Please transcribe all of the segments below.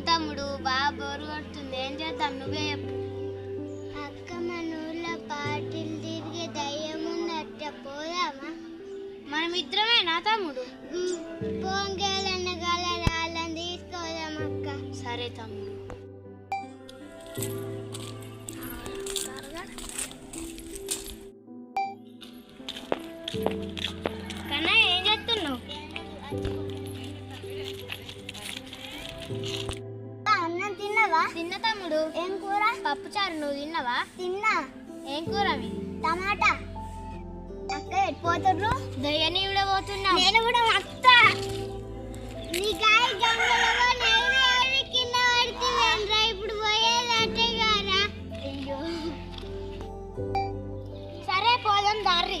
తమ్ముడు బాగా బోరు కొడుతుంది. ఏం చేద్దాం? నువ్వే చెప్పు. అక్క మన ఊర్లో పార్టీలు తిరిగే దయ్యం ఉందట. పోదామా? మనం ఇద్దరమేనా తమ్ముడు? పొంగలన్న గల రాళ్ళని తీసుకోదాం అక్క. సరే తమ్ముడు. కన్నా ఏం చేస్తున్నావు? అన్నం తిన్నావా? తిన్న తమ్ముడు. ఏం కూర? పప్పు చారు నువ్వు తిన్నావా? తిన్నా. ఏం కూర అవి? టమాటా. అక్క ఎట్టిపోతుర్రు దయ్యని కూడా పోతున్నా. నేను కూడా అత్త నీ గంగలో నేను కింద ఇప్పుడు అయ్యో. సరే పోదాం దారి.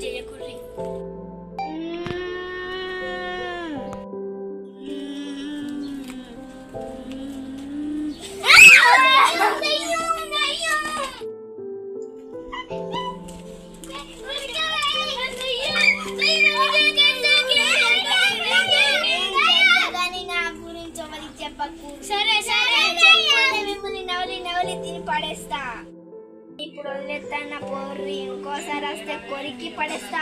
సౌండ్ చేయకూరి సరే సరే మిమ్మల్ని నవలి నవలి తిని పడేస్తా. ఇప్పుడు వదిలేస్తాన్న పోర్రి ఇంకోసారి వస్తే కొరికి పడేస్తా.